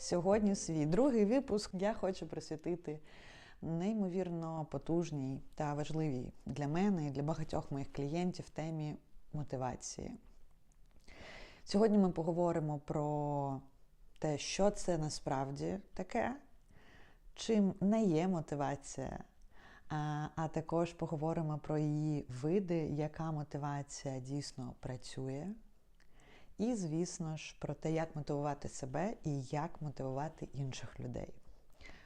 Сьогодні свій другий випуск я хочу присвятити неймовірно потужній та важливій для мене і для багатьох моїх клієнтів темі мотивації. Сьогодні ми поговоримо про те, що це насправді таке, чим не є мотивація. А, а також поговоримо про її види, яка мотивація дійсно працює. І, звісно ж, про те, як мотивувати себе і як мотивувати інших людей.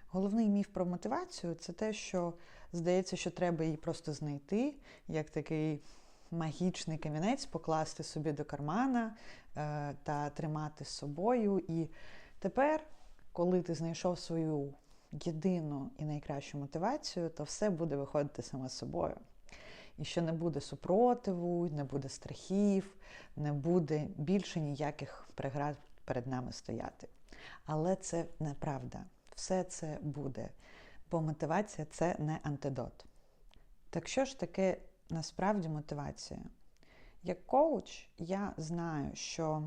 Головний міф про мотивацію це те, що здається, що треба її просто знайти, як такий магічний камінець, покласти собі до кармана е, та тримати з собою. І тепер, коли ти знайшов свою єдину і найкращу мотивацію, то все буде виходити саме собою. І що не буде супротиву, не буде страхів, не буде більше ніяких преград перед нами стояти. Але це неправда. Все це буде. Бо мотивація це не антидот. Так що ж таке насправді мотивація? Як коуч, я знаю, що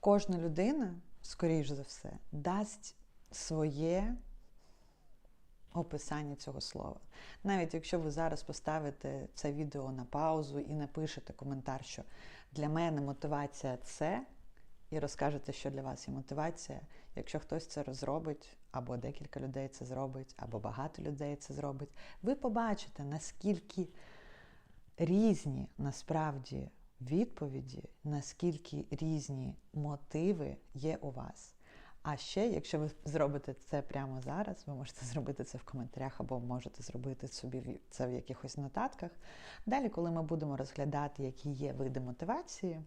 кожна людина, скоріш за все, дасть своє описання цього слова. Навіть якщо ви зараз поставите це відео на паузу і напишете коментар, що для мене мотивація це, і розкажете, що для вас є мотивація. Якщо хтось це розробить, або декілька людей це зробить, або багато людей це зробить, ви побачите, наскільки різні насправді відповіді, наскільки різні мотиви є у вас. А ще, якщо ви зробите це прямо зараз, ви можете зробити це в коментарях або можете зробити собі це в якихось нотатках. Далі, коли ми будемо розглядати, які є види мотивації,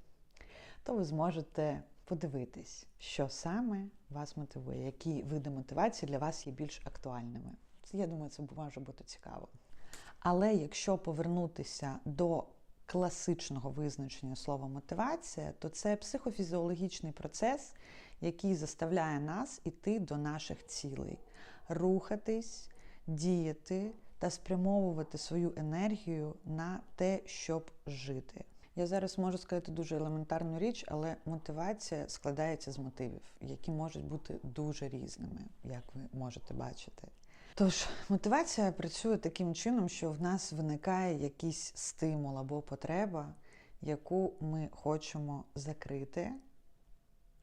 то ви зможете подивитись, що саме вас мотивує, які види мотивації для вас є більш актуальними. Я думаю, це може бути цікаво. Але якщо повернутися до класичного визначення слова мотивація, то це психофізіологічний процес, який заставляє нас іти до наших цілей, рухатись, діяти та спрямовувати свою енергію на те, щоб жити. Я зараз можу сказати дуже елементарну річ, але мотивація складається з мотивів, які можуть бути дуже різними, як ви можете бачити. Тож, мотивація працює таким чином, що в нас виникає якийсь стимул або потреба, яку ми хочемо закрити,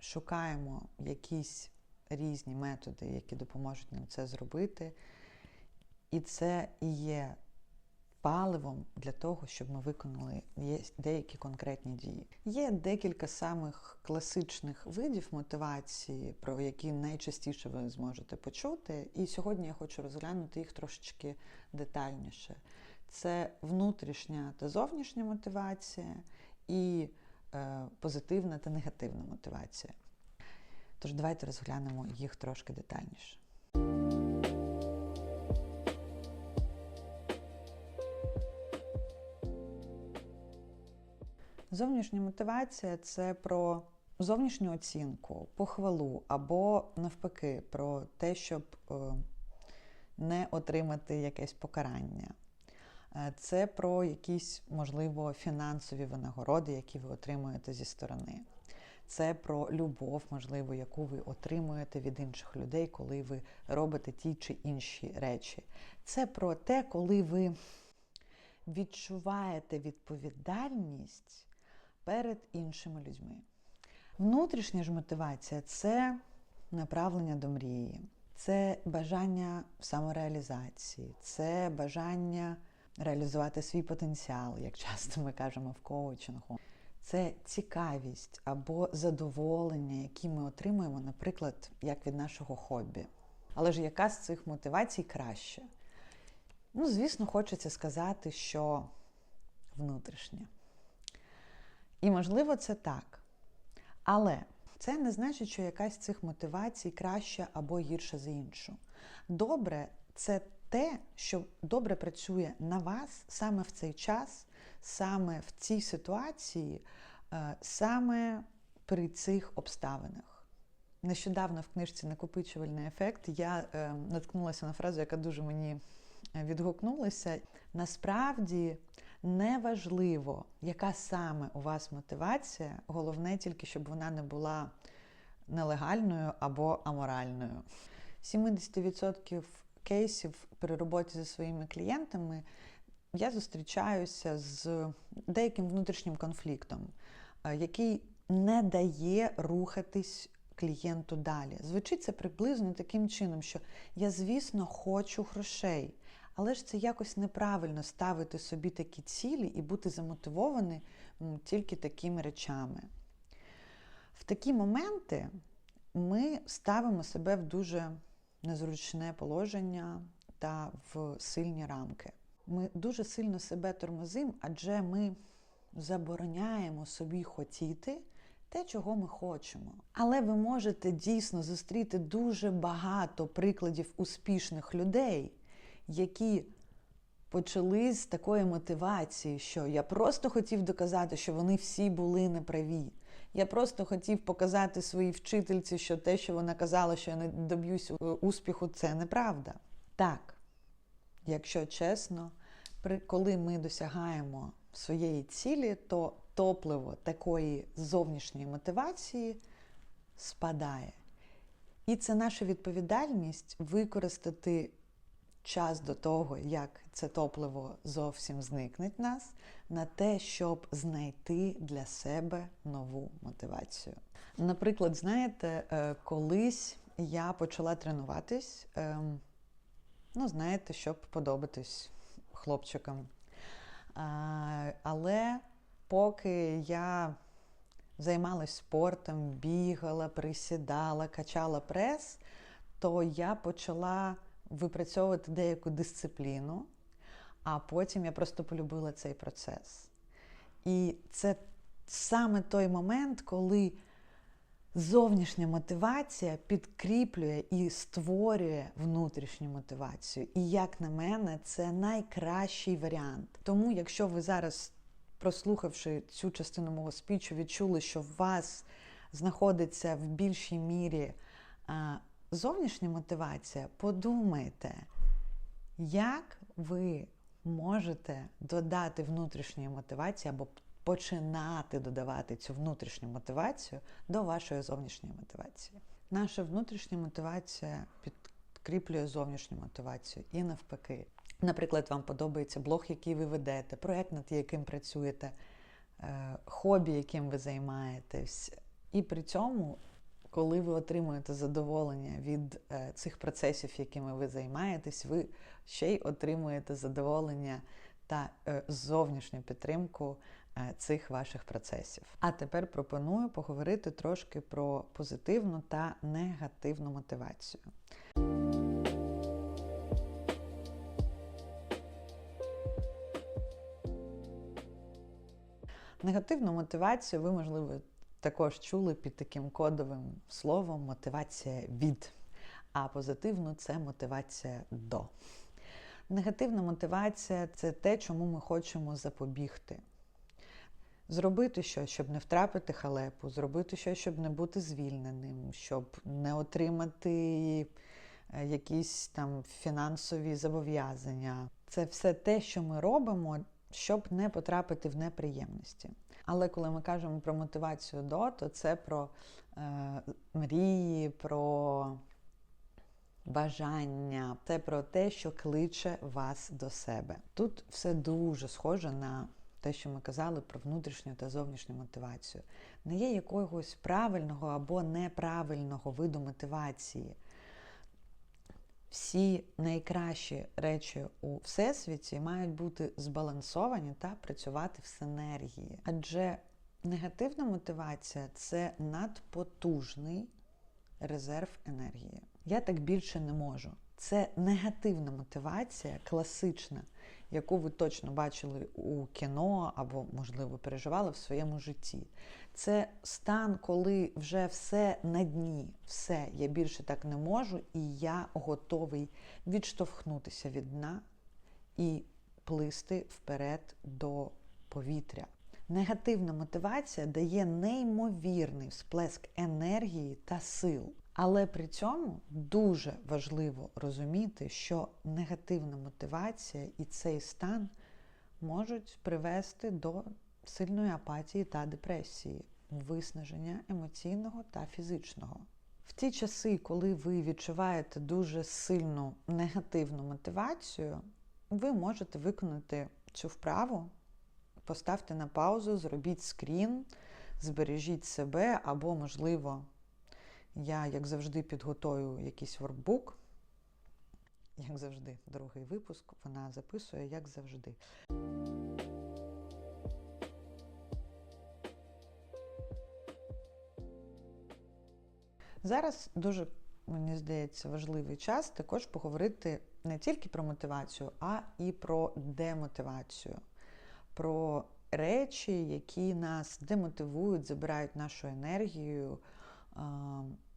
шукаємо якісь різні методи, які допоможуть нам це зробити. І це і є паливом для того, щоб ми виконали деякі конкретні дії. Є декілька самих класичних видів мотивації, про які найчастіше ви зможете почути. І сьогодні я хочу розглянути їх трошечки детальніше. Це внутрішня та зовнішня мотивація і позитивна та негативна мотивація. Тож давайте розглянемо їх трошки детальніше. Зовнішня мотивація це про зовнішню оцінку, похвалу або навпаки про те, щоб не отримати якесь покарання. Це про якісь, можливо, фінансові винагороди, які ви отримуєте зі сторони. Це про любов, можливо, яку ви отримуєте від інших людей, коли ви робите ті чи інші речі. Це про те, коли ви відчуваєте відповідальність перед іншими людьми. Внутрішня ж мотивація це направлення до мрії, це бажання самореалізації, це бажання реалізувати свій потенціал, як часто ми кажемо в коучингу. Це цікавість або задоволення, які ми отримуємо, наприклад, як від нашого хобі. Але ж яка з цих мотивацій краще? Ну, звісно, хочеться сказати, що внутрішнє. І, можливо, це так. Але це не значить, що якась з цих мотивацій краща або гірша за іншу. Добре, це те, що добре працює на вас саме в цей час, саме в цій ситуації, е, саме при цих обставинах. Нещодавно в книжці Накопичувальний ефект я е, наткнулася на фразу, яка дуже мені відгукнулася. Насправді неважливо, яка саме у вас мотивація, головне тільки, щоб вона не була нелегальною або аморальною. 70% кейсів при роботі зі своїми клієнтами я зустрічаюся з деяким внутрішнім конфліктом, е, який не дає рухатись клієнту далі. Звучить це приблизно таким чином, що я, звісно, хочу грошей, але ж це якось неправильно ставити собі такі цілі і бути замотивований тільки такими речами. В такі моменти ми ставимо себе в дуже незручне положення та в сильні рамки. Ми дуже сильно себе тормозимо, адже ми забороняємо собі хотіти те, чого ми хочемо. Але ви можете дійсно зустріти дуже багато прикладів успішних людей, які почали з такої мотивації, що я просто хотів доказати, що вони всі були неправі. Я просто хотів показати своїй вчительці, що те, що вона казала, що я не доб'юсь успіху, це неправда. Так, якщо чесно, коли ми досягаємо своєї цілі, то топливо такої зовнішньої мотивації спадає. І це наша відповідальність використати час до того, як це топливо зовсім зникне в нас, на те, щоб знайти для себе нову мотивацію. Наприклад, знаєте, е, колись я почала тренуватись, ем, ну, знаєте, щоб подобатись хлопчикам. Але поки я займалась спортом, бігала, присідала, качала прес, то я почала випрацьовувати деяку дисципліну, а потім я просто полюбила цей процес. І це саме той момент, коли зовнішня мотивація підкріплює і створює внутрішню мотивацію. І, як на мене, це найкращий варіант. Тому, якщо ви зараз, прослухавши цю частину мого спічу, відчули, що в вас знаходиться в більшій мірі зовнішня мотивація, подумайте, як ви можете додати внутрішньої мотивації або починати додавати цю внутрішню мотивацію до вашої зовнішньої мотивації. Наша внутрішня мотивація підкріплює зовнішню мотивацію і навпаки. Наприклад, вам подобається блог, який ви ведете, проєкт, над яким працюєте, е, хобі, яким ви займаєтесь. І при цьому коли ви отримуєте задоволення від е, цих процесів, якими ви займаєтесь, ви ще й отримуєте задоволення та е, зовнішню підтримку е, цих ваших процесів. А тепер пропоную поговорити трошки про позитивну та негативну мотивацію. Негативну мотивацію ви, можливо, також чули під таким кодовим словом мотивація від. А позитивно це мотивація до. Негативна мотивація це те, чому ми хочемо запобігти. Зробити щось, щоб не втрапити халепу, зробити щось, щоб не бути звільненим, щоб не отримати е, якісь там фінансові зобов'язання. Це все те, що ми робимо, щоб не потрапити в неприємності. Але коли ми кажемо про мотивацію до, то це про е, мрії, про бажання, це про те, що кличе вас до себе. Тут все дуже схоже на те, що ми казали про внутрішню та зовнішню мотивацію. Не є якогось правильного або неправильного виду мотивації всі найкращі речі у всесвіті мають бути збалансовані та працювати в синергії. Адже негативна мотивація це надпотужний резерв енергії. Я так більше не можу. Це негативна мотивація, класична, яку ви точно бачили у кіно або, можливо, переживали в своєму житті. Це стан, коли вже все на дні, все, я більше так не можу, і я готовий відштовхнутися від дна і плисти вперед до повітря. Негативна мотивація дає неймовірний всплеск енергії та сил. Але при цьому дуже важливо розуміти, що негативна мотивація і цей стан можуть привести до сильної апатії та депресії. виснаження емоційного та фізичного. В ті часи, коли ви відчуваєте дуже сильну негативну мотивацію, ви можете виконати цю вправу, поставте на паузу, зробіть скрін, збережіть себе, або, можливо, я, як завжди, підготую якийсь воркбук. Як завжди, другий випуск, вона записує, як завжди. Зараз дуже, мені здається, важливий час також поговорити не тільки про мотивацію, а і про демотивацію, про речі, які нас демотивують, забирають нашу енергію.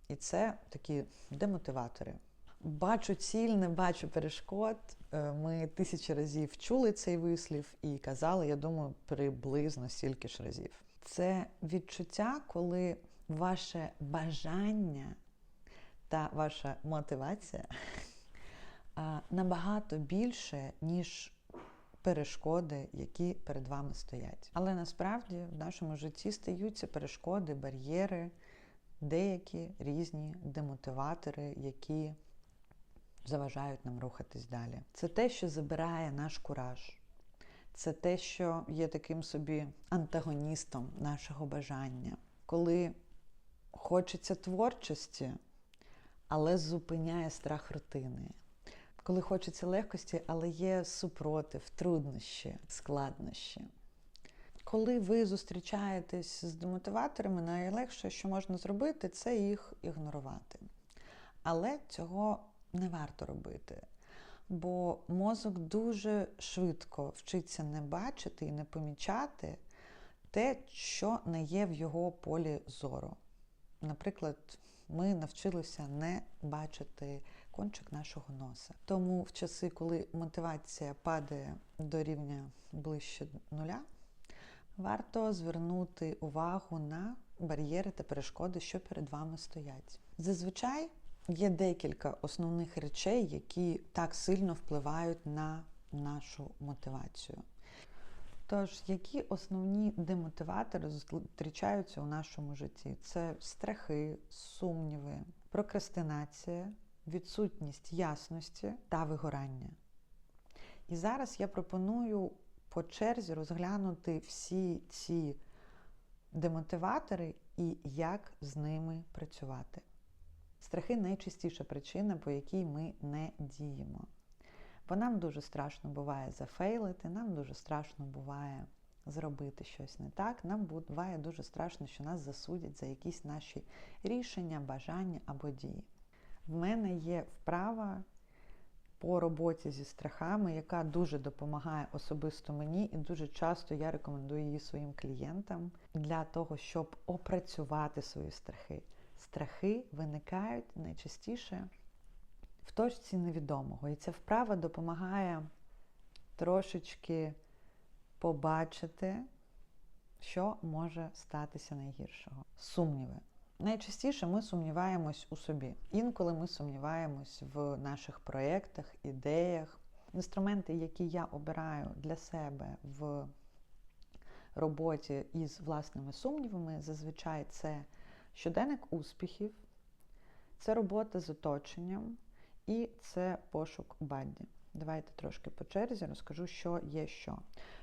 І це такі демотиватори. Бачу ціль, не бачу перешкод. Е, ми тисячі разів чули цей вислів і казали, я думаю, приблизно стільки ж разів. Це відчуття, коли ваше бажання та ваша мотивація набагато більше, ніж перешкоди, які перед вами стоять. Але насправді в нашому житті стаються перешкоди, бар'єри, деякі різні демотиватори, які заважають нам рухатись далі. Це те, що забирає наш кураж. Це те, що є таким собі антагоністом нашого бажання. Коли хочеться творчості, але зупиняє страх рутини. Коли хочеться легкості, але є супротив, труднощі, складнощі. Коли ви зустрічаєтесь з демотиваторами, найлегше, що можна зробити, це їх ігнорувати. Але цього не варто робити. Бо мозок дуже швидко вчиться не бачити і не помічати те, що не є в його полі зору. Наприклад, ми навчилися не бачити кончик нашого носа. Тому в часи, коли мотивація падає до рівня ближче нуля, варто звернути увагу на бар'єри та перешкоди, що перед вами стоять. Зазвичай є декілька основних речей, які так сильно впливають на нашу мотивацію. Тож, які основні демотиватори зустрічаються у нашому житті? Це страхи, сумніви, прокрастинація, відсутність ясності та вигорання. І зараз я пропоную по черзі розглянути всі ці демотиватори і як з ними працювати. Страхи найчастіша причина, по якій ми не діємо. Бо нам дуже страшно буває зафейлити, нам дуже страшно буває зробити щось не так. Нам буває дуже страшно, що нас засудять за якісь наші рішення, бажання або дії. В мене є вправа по роботі зі страхами, яка дуже допомагає особисто мені, і дуже часто я рекомендую її своїм клієнтам для того, щоб опрацювати свої страхи. Страхи виникають найчастіше в точці невідомого. І ця вправа допомагає трошечки побачити, що може статися найгіршого. Сумніви. Найчастіше ми сумніваємось у собі. Інколи ми сумніваємось в наших проєктах, ідеях. Інструменти, які я обираю для себе в роботі із власними сумнівами, зазвичай це щоденник успіхів, це робота з оточенням і це пошук бадді. Давайте трошки по черзі розкажу, що є що.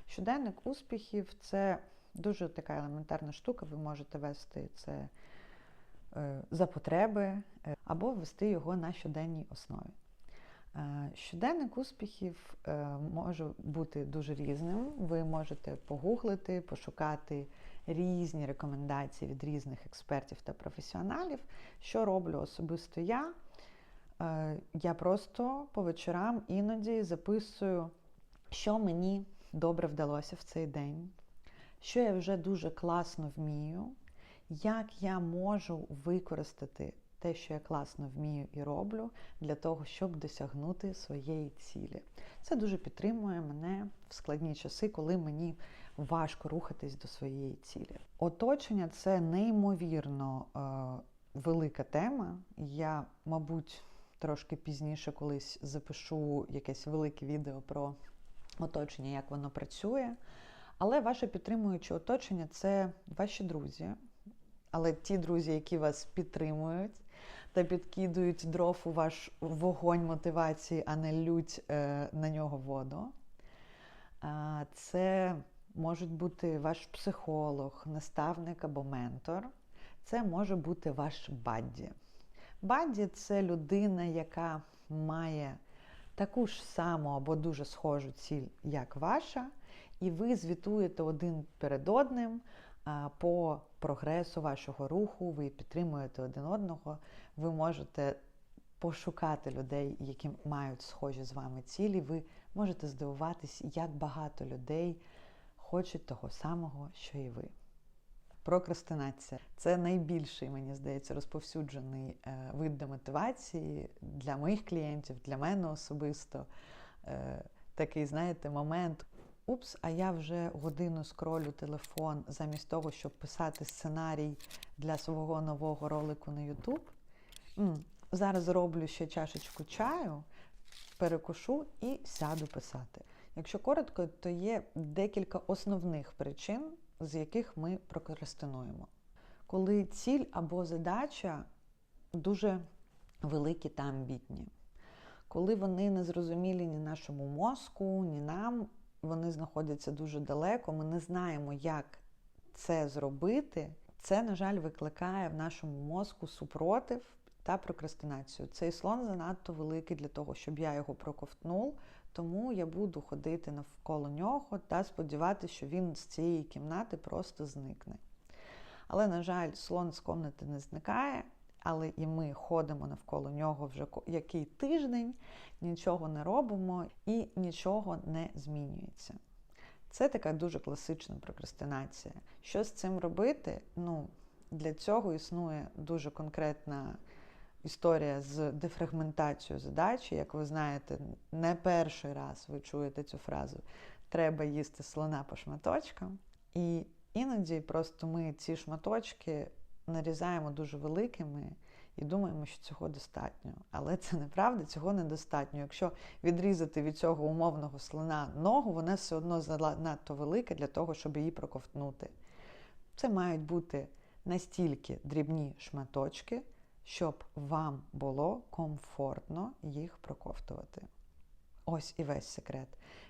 Щоденник успіхів це дуже така елементарна штука, ви можете вести це за потреби е, або вести його на щоденній основі. Е, щоденник успіхів може бути дуже різним. Ви можете погуглити, пошукати різні рекомендації від різних експертів та професіоналів, що роблю особисто я. Е, я просто по вечорам іноді записую, що мені добре вдалося в цей день, що я вже дуже класно вмію, як я можу використати те, що я класно вмію і роблю, для того, щоб досягнути своєї цілі. Це дуже підтримує мене в складні часи, коли мені важко рухатись до своєї цілі. Оточення це неймовірно е, велика тема. Я, мабуть, трошки пізніше колись запишу якесь велике відео про оточення, як воно працює. Але ваше підтримуюче оточення це ваші друзі, але ті друзі, які вас підтримують та підкидують дров у ваш вогонь мотивації, а не лють е, на нього воду. Це можуть бути ваш психолог, наставник або ментор. Це може бути ваш бадді. Бадді це людина, яка має таку ж саму або дуже схожу ціль, як ваша, і ви звітуєте один перед одним по прогресу вашого руху, ви підтримуєте один одного, ви можете пошукати людей, які мають схожі з вами цілі. Ви можете здивуватись, як багато людей хочуть того самого, що і ви. Прокрастинація це найбільший, мені здається, розповсюджений е, вид демотивації для моїх клієнтів, для мене особисто. Е, такий, знаєте, момент. Упс, а я вже годину скролю телефон замість того, щоб писати сценарій для свого нового ролику на YouTube. Зараз зроблю ще чашечку чаю, перекушу і сяду писати. Якщо коротко, то є декілька основних причин, з яких ми прокрастинуємо. Коли ціль або задача дуже великі та амбітні, коли вони не зрозумілі ні нашому мозку, ні нам, вони знаходяться дуже далеко, ми не знаємо, як це зробити, це, на жаль, викликає в нашому мозку супротив та прокрастинацію. Цей слон занадто великий для того, щоб я його проковтнув, тому я буду ходити навколо нього та сподіватися, що він з цієї кімнати просто зникне. Але, на жаль, слон з комнати не зникає, але і ми ходимо навколо нього вже який тиждень, нічого не робимо і нічого не змінюється. Це така дуже класична прокрастинація. Що з цим робити? Ну, Для цього існує дуже конкретна історія з дефрагментацією задачі. Як ви знаєте, не перший раз ви чуєте цю фразу треба їсти слона по шматочкам. І іноді просто ми ці шматочки нарізаємо дуже великими і думаємо, що цього достатньо. Але це неправда, цього недостатньо. Якщо відрізати від цього умовного слона ногу, вона все одно занадто велика для того, щоб її проковтнути. Це мають бути настільки дрібні шматочки, щоб вам було комфортно їх проковтувати. Ось і весь секрет.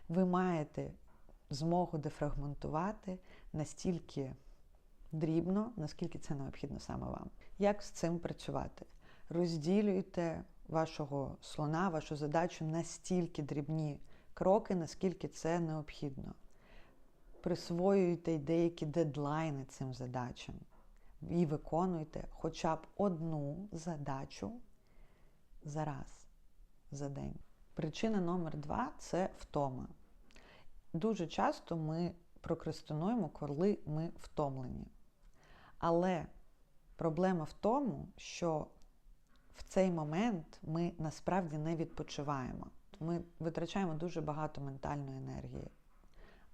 Ви маєте змогу дефрагментувати настільки дрібно, наскільки це необхідно саме вам. Як з цим працювати? Розділюйте вашого слона, вашу задачу настільки дрібні кроки, наскільки це необхідно. Присвоюйте деякі дедлайни цим задачам і виконуйте хоча б одну задачу за раз за день. Причина номер два це втома. Дуже часто ми прокрастинуємо, коли ми втомлені. Але проблема в тому, що в цей момент ми насправді не відпочиваємо. Ми витрачаємо дуже багато ментальної енергії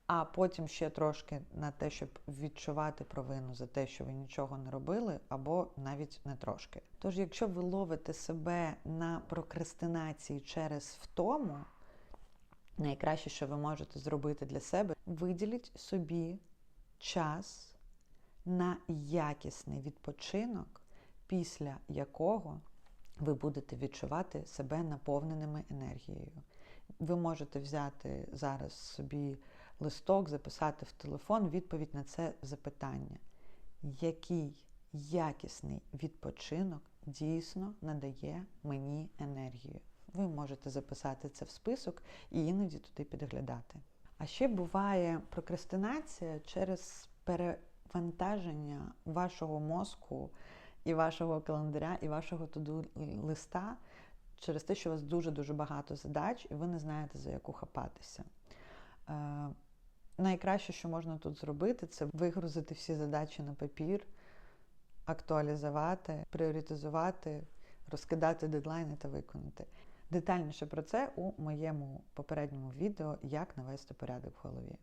а потім ще трошки на те, щоб відчувати провину за те, що ви нічого не робили, або навіть не трошки. Тож, якщо ви ловите себе на прокрастинації через втому, найкраще, що ви можете зробити для себе, виділіть собі час на якісний відпочинок, після якого ви будете відчувати себе наповненими енергією. Ви можете взяти зараз собі листок, записати в телефон відповідь на це запитання. Який якісний відпочинок дійсно надає мені енергію? Ви можете записати це в список і іноді туди підглядати. А ще буває прокрастинація через перевантаження вашого мозку і вашого календаря, і вашого туду листа через те, що у вас дуже-дуже багато задач, і ви не знаєте, за яку хапатися. Е, найкраще, що можна тут зробити, це вигрузити всі задачі на папір, актуалізувати, пріоритизувати, розкидати дедлайни та виконати. Детальніше про це у моєму попередньому відео Як навести порядок в голові.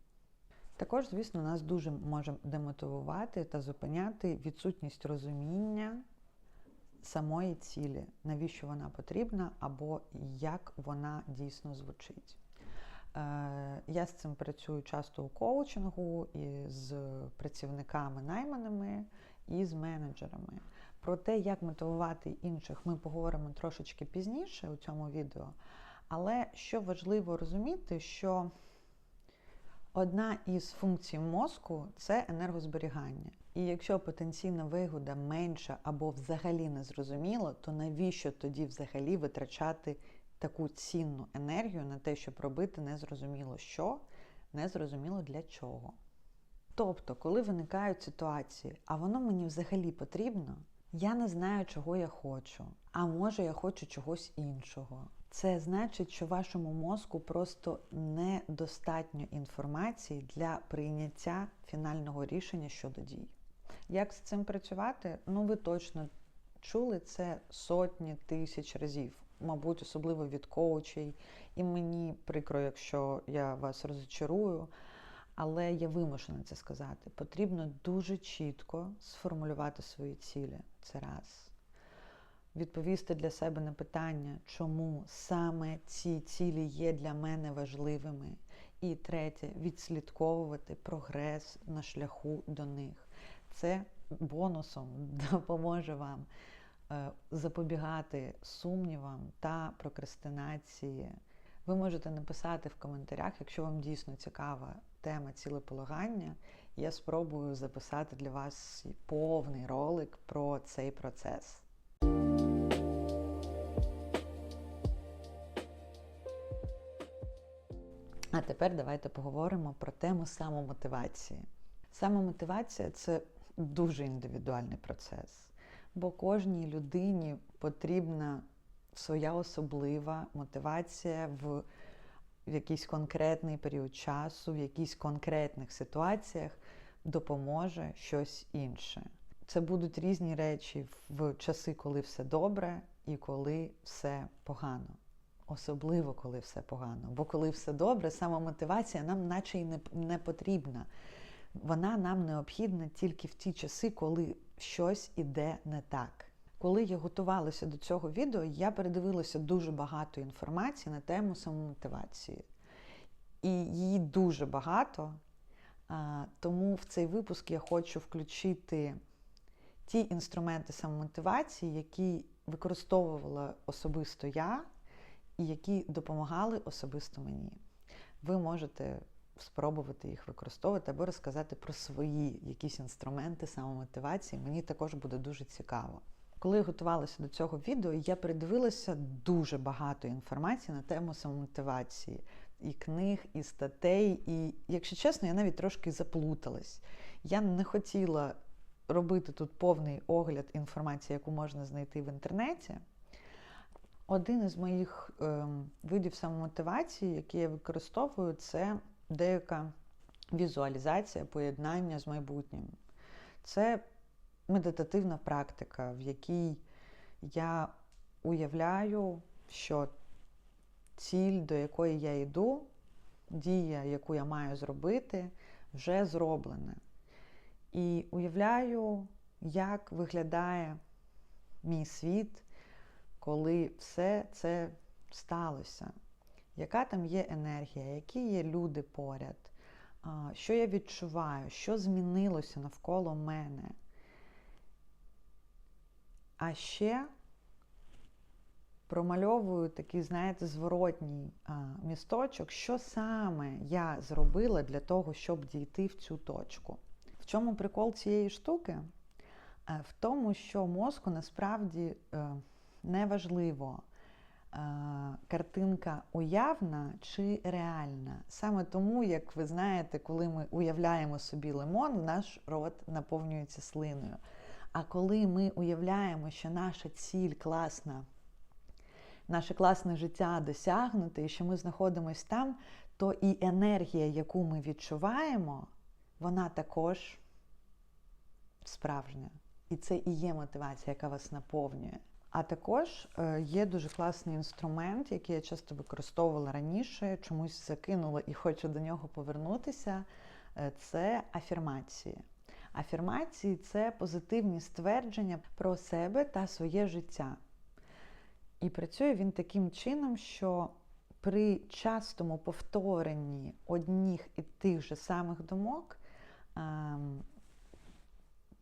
Також, звісно, нас дуже може демотивувати та зупиняти відсутність розуміння самої цілі, навіщо вона потрібна, або як вона дійсно звучить. Е, я з цим працюю часто у коучингу і з працівниками найманими, і з менеджерами. Про те, як мотивувати інших, ми поговоримо трошечки пізніше у цьому відео. Але що важливо розуміти, що одна із функцій мозку це енергозберігання. І якщо потенційна вигода менша або взагалі не зрозуміло, то навіщо тоді взагалі витрачати таку цінну енергію на те, щоб робити незрозуміло що, незрозуміло для чого? Тобто, коли виникають ситуації, а воно мені взагалі потрібно, я не знаю, чого я хочу, а може я хочу чогось іншого. Це значить, що вашому мозку просто недостатньо інформації для прийняття фінального рішення щодо дій. Як з цим працювати? Ну, ви точно чули це сотні тисяч разів, мабуть, особливо від коучей. І мені прикро, якщо я вас розчарую, але я вимушена це сказати. Потрібно дуже чітко сформулювати свої цілі. Це раз відповісти для себе на питання, чому саме ці цілі є для мене важливими. І третє відслідковувати прогрес на шляху до них. Це бонусом допоможе вам е, запобігати сумнівам та прокрастинації. Ви можете написати в коментарях, якщо вам дійсно цікава тема цілеполагання, я спробую записати для вас повний ролик про цей процес. А тепер давайте поговоримо про тему самомотивації. Самомотивація це дуже індивідуальний процес, бо кожній людині потрібна своя особлива мотивація в якийсь конкретний період часу, в якійсь конкретних ситуаціях допоможе щось інше. Це будуть різні речі в часи, коли все добре, і коли все погано особливо коли все погано. Бо коли все добре, самомотивація нам наче й не, не потрібна. Вона нам необхідна тільки в ті часи, коли щось іде не так. Коли я готувалася до цього відео, я передивилася дуже багато інформації на тему самомотивації. І її дуже багато. Тому в цей випуск я хочу включити ті інструменти самомотивації, які використовувала особисто я і які допомагали особисто мені. Ви можете спробувати їх використовувати або розказати про свої якісь інструменти самомотивації. Мені також буде дуже цікаво. Коли я готувалася до цього відео, я передивилася дуже багато інформації на тему самомотивації, і книг, і статей. І, якщо чесно, я навіть трошки заплуталась. Я не хотіла робити тут повний огляд інформації, яку можна знайти в інтернеті. Один із моїх е, видів самомотивації, які я використовую, це деяка візуалізація поєднання з майбутнім. Це медитативна практика, в якій я уявляю, що ціль, до якої я йду, дія, яку я маю зробити, вже зроблена. І уявляю, як виглядає мій світ коли все це сталося, яка там є енергія, які є люди поряд, що я відчуваю, що змінилося навколо мене. А ще промальовую такий, знаєте, зворотній місточок, що саме я зробила для того, щоб дійти в цю точку. В чому прикол цієї штуки? В тому, що мозку насправді е, неважливо, е, картинка уявна чи реальна. Саме тому, як ви знаєте, коли ми уявляємо собі лимон, наш рот наповнюється слиною. А коли ми уявляємо, що наша ціль класна, наше класне життя досягнуте, і що ми знаходимося там, то і енергія, яку ми відчуваємо, вона також справжня. І це і є мотивація, яка вас наповнює. А також е, є дуже класний інструмент, який я часто використовувала раніше, чомусь закинула і хочу до нього повернутися. Е, це афірмації. Афірмації це позитивні ствердження про себе та своє життя. І працює він таким чином, що при частому повторенні одніх і тих же самих думок ем,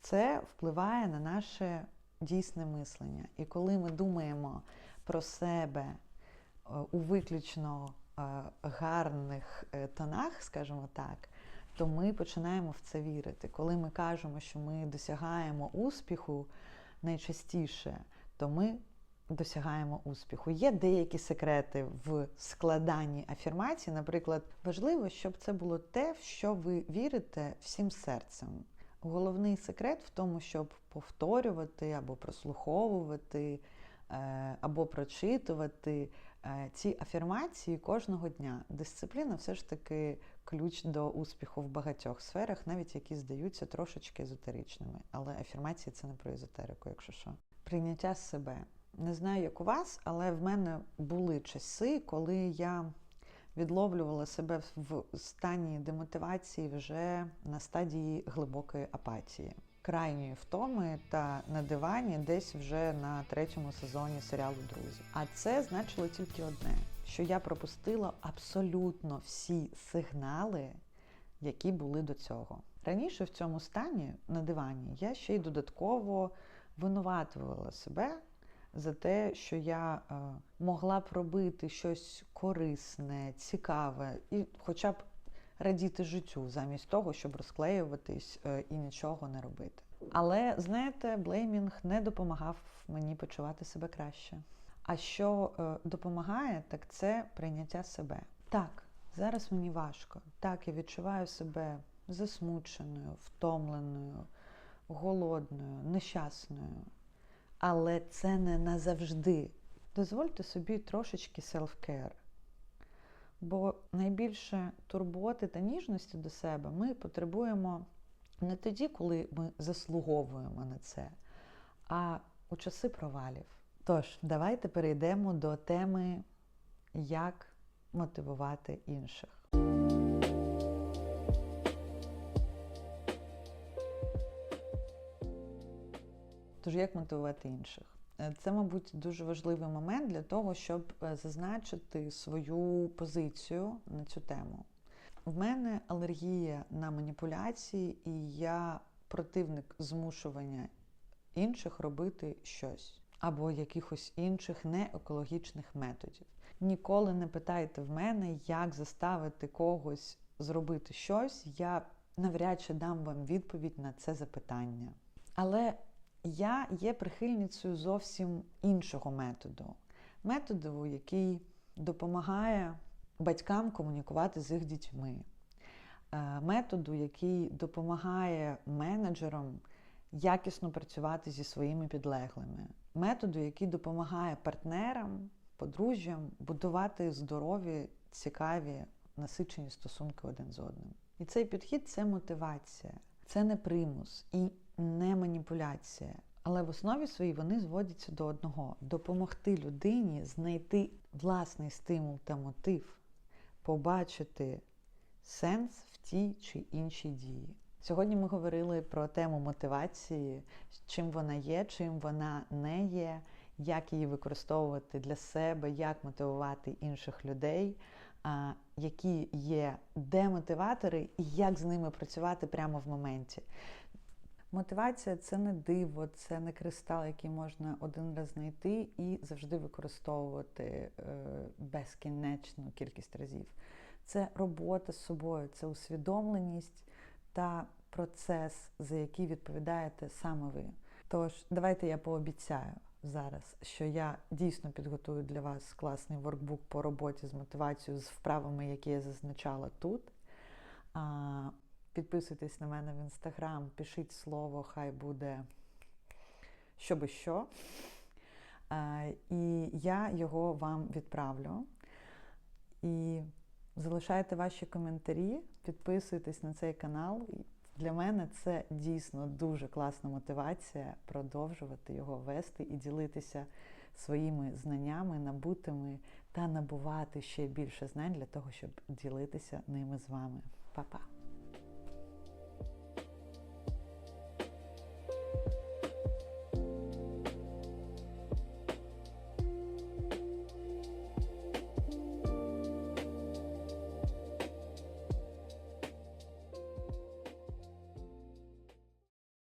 Це впливає на наше дійсне мислення. І коли ми думаємо про себе е, у виключно е, гарних е, тонах, скажімо так, то ми починаємо в це вірити. Коли ми кажемо, що ми досягаємо успіху найчастіше, то ми досягаємо успіху. Є деякі секрети в складанні афірмацій. Наприклад, важливо, щоб це було те, в що ви вірите всім серцем. Головний секрет в тому, щоб повторювати або прослуховувати, е, або прочитувати е, ці афірмації кожного дня. Дисципліна все ж таки ключ до успіху в багатьох сферах, навіть які здаються трошечки езотеричними. Але афірмації це не про езотерику, якщо що. Прийняття себе. Не знаю, як у вас, але в мене були часи, коли я відловлювала себе в стані демотивації вже на стадії глибокої апатії, крайньої втоми та на дивані десь вже на третьому сезоні серіалу Друзі. А це значило тільки одне: що я пропустила абсолютно всі сигнали, які були до цього. Раніше в цьому стані на дивані я ще й додатково винуватувала себе за те, що я е, могла б робити щось корисне, цікаве, і хоча б радіти життю, замість того, щоб розклеюватись е, і нічого не робити. Але знаєте, блеймінг не допомагав мені почувати себе краще. А що е, допомагає, так це прийняття себе. Так, зараз мені важко. Так, я відчуваю себе засмученою, втомленою, голодною, нещасною. Але це не назавжди. Дозвольте собі трошечки селф-кер. Бо найбільше турботи та ніжності до себе ми потребуємо не тоді, коли ми заслуговуємо на це, а у часи провалів. Тож, давайте перейдемо до теми, як мотивувати інших. Тож, як мотивувати інших? Е, Це, мабуть, дуже важливий момент для того, щоб е, зазначити свою позицію на цю тему. В мене алергія на маніпуляції, і я противник змушування інших робити щось або якихось інших неекологічних методів. Ніколи не питайте в мене, як заставити когось зробити щось. Я навряд чи дам вам відповідь на це запитання. Але я є прихильницею зовсім іншого методу. Методу, який допомагає батькам комунікувати з їх дітьми. Е, Методу, який допомагає менеджерам якісно працювати зі своїми підлеглими. Методу, який допомагає партнерам, подружжям будувати здорові, цікаві, насичені стосунки один з одним. І цей підхід це мотивація, це не примус і не маніпуляція. Але в основі своїй вони зводяться до одного: допомогти людині знайти власний стимул та мотив, побачити сенс в тій чи іншій дії. Сьогодні ми говорили про тему мотивації, чим вона є, чим вона не є, як її використовувати для себе, як мотивувати інших людей, які є демотиватори і як з ними працювати прямо в моменті. Мотивація це не диво, це не кристал, який можна один раз знайти і завжди використовувати е, безкінечну кількість разів. Це робота з собою, це усвідомленість та процес, за який відповідаєте саме ви. Тож, давайте я пообіцяю зараз, що я дійсно підготую для вас класний воркбук по роботі з мотивацією, з вправами, які я зазначала тут. Підписуйтесь на мене в інстаграм, пишіть слово, хай буде що би що. А, І я його вам відправлю. І залишайте ваші коментарі, підписуйтесь на цей канал. Для мене це дійсно дуже класна мотивація продовжувати його вести і ділитися своїми знаннями, набутими та набувати ще більше знань для того, щоб ділитися ними з вами. Па-па!